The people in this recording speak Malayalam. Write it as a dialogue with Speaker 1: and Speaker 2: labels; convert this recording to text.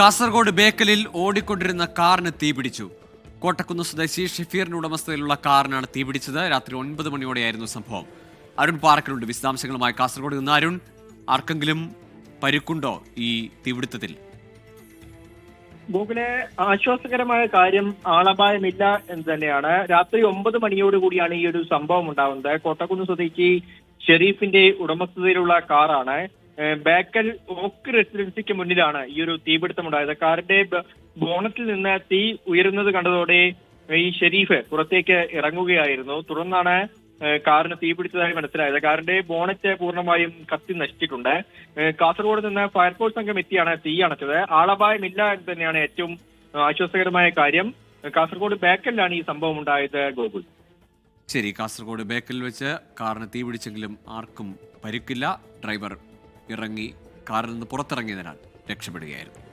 Speaker 1: കാസർഗോഡ് ബേക്കലിൽ ഓടിക്കൊണ്ടിരുന്ന കാറിന് തീപിടിച്ചു കോട്ടക്കുന്ന് സ്വദേശി ഷെഫീറിന്റെ ഉടമസ്ഥതയിലുള്ള കാറിനാണ് തീപിടിച്ചത് രാത്രി ഒൻപത് മണിയോടെയായിരുന്നു സംഭവം. അരുൺ പാറക്കലുണ്ട്. വിശദാംശങ്ങളുമായി കാസർഗോഡ് നിന്ന് അരുൺ. ആർക്കെങ്കിലും പരുക്കുണ്ടോ ഈ തീപിടുത്തത്തിൽ
Speaker 2: ഗൂഗിളെ ആശ്വാസകരമായ കാര്യം ആളപായമില്ല എന്ന് തന്നെയാണ്. രാത്രി ഒമ്പത് മണിയോടുകൂടിയാണ് ഈ ഒരു സംഭവം ഉണ്ടാവുന്നത് കോട്ടക്കുന്ന് സ്വദേശി ഷെരീഫിന്റെ ഉടമസ്ഥതയിലുള്ള കാറാണ്. ബേക്കൽ ഓക്ക് റെസിഡൻസിക്ക് മുന്നിലാണ് ഈ ഒരു തീപിടുത്തം ഉണ്ടായത് കാറിന്റെ ബോണറ്റിൽ നിന്ന് തീ ഉയരുന്നത് കണ്ടതോടെ ഈ ഷെരീഫ് പുറത്തേക്ക് ഇറങ്ങുകയായിരുന്നു. തുടർന്നാണ് കാറിന് തീപിടിച്ചതായി മനസ്സിലായത്. കാറിന്റെ ബോണറ്റ് പൂർണമായും കത്തി നശിച്ചിട്ടുണ്ട്. കാസർഗോഡ് നിന്ന് ഫയർഫോഴ്സ് സംഘം എത്തിയാണ് തീ അണച്ചത്. ആളപായമില്ല എന്ന് തന്നെയാണ് ഏറ്റവും ആശ്വാസകരമായ കാര്യം. കാസർഗോഡ് ബേക്കലിലാണ് ഈ സംഭവം ഉണ്ടായത് ഗോകുൽ.
Speaker 1: ശരി കാസർഗോഡ് ബേക്കലിൽ വെച്ച് കാറിന് തീപിടിച്ചെങ്കിലും ആർക്കും പരിക്കില്ല. ഡ്രൈവർ ഇറങ്ങി കാറിൽ നിന്ന് പുറത്തിറങ്ങിയതിനാൽ രക്ഷപ്പെടുകയായിരുന്നു.